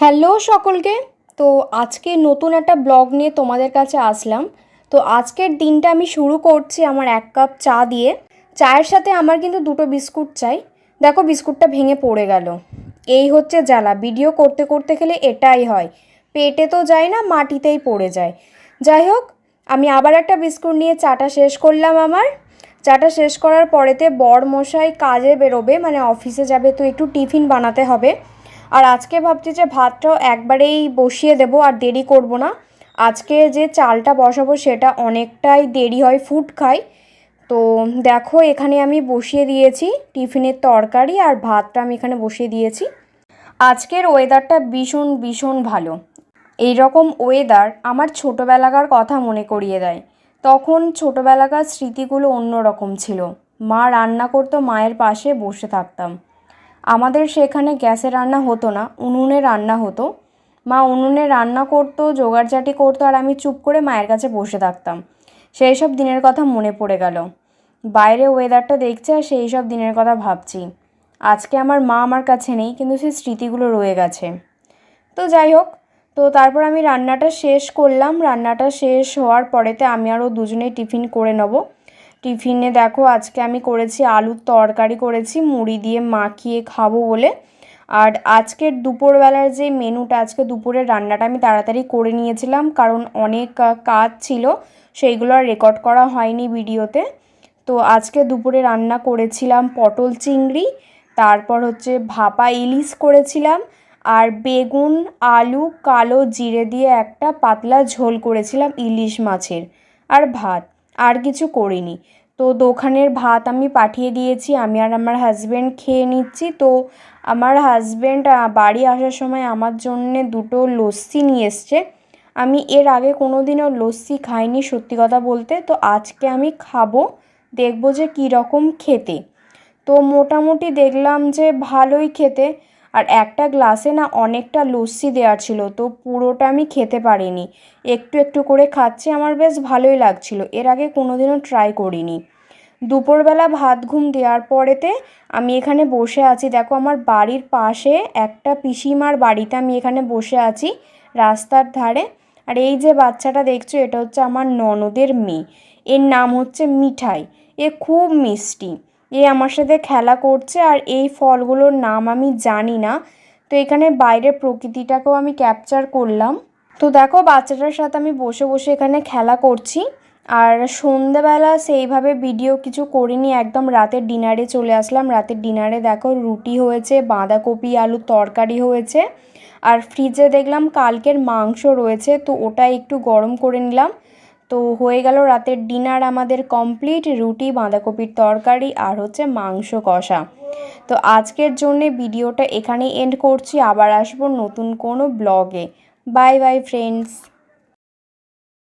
Hello সকলকে। তো আজকে নতুন একটা ব্লগ নিয়ে তোমাদের কাছে আসলাম। তো আজকের দিনটা আমি শুরু করছি আমার এক কাপ চা দিয়ে। চায়ের সাথে আমার কিন্তু দুটো বিস্কুট চাই। দেখো বিস্কুটটা ভেঙে পড়ে গেল। এই হচ্ছে জ্বালা। ভিডিও করতে করতে গেলে এটাই হয়। পেটে তো যায় না, মাটিতেই পড়ে যায়। যাই হোক, আমি আবার একটা বিস্কুট নিয়ে চাটা শেষ করলাম আমার। চাটা শেষ করার পরেতে বর মশাই কাজে বেরোবে মানে অফিসে যাবে, তো একটু টিফিন বানাতে হবে। আর আজকে ভাবছি যে ভাতটাও একবারেই বসিয়ে দেবো আর দেরি করব না। আজকে যে চালটা বসাবো সেটা অনেকটাই দেরি হয় ফুড খাই তো দেখো, এখানে আমি বসিয়ে দিয়েছি টিফিনের তরকারি আর ভাতটা আমি এখানে বসিয়ে দিয়েছি। আজকের ওয়েদারটা ভীষণ ভীষণ ভালো। এই রকম ওয়েদার আমার ছোটোবেলাকার কথা মনে করিয়ে দেয়। তখন ছোটোবেলাকার স্মৃতিগুলো অন্যরকম ছিল। মা রান্না করতো, মায়ের পাশে বসে থাকতাম। আমাদের সেখানে গ্যাসে রান্না হতো না, উনুনে রান্না হতো। মা উনুনে রান্না করতো জোগাড়জাটি করতো আর আমি চুপ করে মায়ের কাছে বসে থাকতাম। সেই সব দিনের কথা মনে পড়ে গেল। বাইরে ওয়েদারটা দেখছে আর সেই সব দিনের কথা ভাবছি। আজকে আমার মা আমার কাছে নেই, কিন্তু সেই স্মৃতিগুলো রয়ে গেছে। তো যাই হোক, তো তারপর আমি রান্নাটা শেষ করলাম। রান্নাটা শেষ হওয়ার পরেতে আমি আরও দুজনেই টিফিন করে নেব। টিফিনে দেখো আজকে আমি করেছি আলুর তরকারি করেছি, মুড়ি দিয়ে মাখিয়ে খাব বলে। আর আজকের দুপুরবেলার যে মেনুটা, আজকে দুপুরের রান্নাটা আমি তাড়াতাড়ি করে নিয়েছিলাম কারণ অনেক কাজ ছিল, সেইগুলো আর রেকর্ড করা হয়নি ভিডিওতে। তো আজকে দুপুরে রান্না করেছিলাম পটল চিংড়ি, তারপর হচ্ছে ভাপা ইলিশ করেছিলাম, আর বেগুন, আলু, কালো জিরে দিয়ে একটা পাতলা ঝোল করেছিলাম ইলিশ মাছের, আর ভাত। আর কিছু করিনি। তো দোকানের ভাত আমি পাঠিয়ে দিয়েছি, আমি আর আমার হাজব্যান্ড খেয়ে নিচ্ছি। তো আমার হাজব্যান্ড বাড়ি আসার সময় আমার জন্যে দুটো লস্যি নিয়ে এসছে। আমি এর আগে কোনো দিনও লস্যি খাইনি সত্যি কথা বলতে। তো আজকে আমি খাব, দেখব যে কী রকম খেতে। তো মোটামুটি দেখলাম যে ভালোই খেতে। আর একটা গ্লাসে না অনেকটা লস্যি দেওয়া ছিল, তো পুরোটা আমি খেতে পারিনি। একটু একটু করে খাচ্ছি, আমার বেশ ভালোই লাগছিল। এর আগে কোনোদিনও ট্রাই করিনি। দুপুরবেলা ভাত ঘুম দেওয়ার পরেতে আমি এখানে বসে আছি। দেখো, আমার বাড়ির পাশে একটা পিসিমার বাড়িতে আমি এখানে বসে আছি রাস্তার ধারে। আর এই যে বাচ্চাটা দেখছ, এটা হচ্ছে আমার ননদের মেয়ে। এর নাম হচ্ছে মিঠাই। এ খুব মিষ্টি। এ আমার সাথে খেলা করছে আর এই ফলগুলোর নাম আমি জানি না। তো এখানে বাইরের প্রকৃতিটাকেও আমি ক্যাপচার করলাম। তো দেখো, বাচ্চাটার সাথে আমি বসে বসে এখানে খেলা করছি। আর সন্ধ্যাবেলা সেইভাবে ভিডিও কিছু করিনি, একদম রাতের ডিনারে চলে আসলাম। রাতের ডিনারে দেখো, রুটি হয়েছে, বাঁধাকপি আলুর তরকারি হয়েছে। আর ফ্রিজে দেখলাম, কালকের মাংস রয়েছে, তো ওটা একটু গরম করে নিলাম। তো হয়ে গেল রাতের ডিনার, আমাদের কমপ্লিট রুটি, বাঁধাকপির তরকারি আর হচ্ছে মাংস কষা। তো আজকের জন্যে ভিডিওটা এখানেই এন্ড করছি। আবার আসব নতুন কোনো ব্লগে। Bye bye friends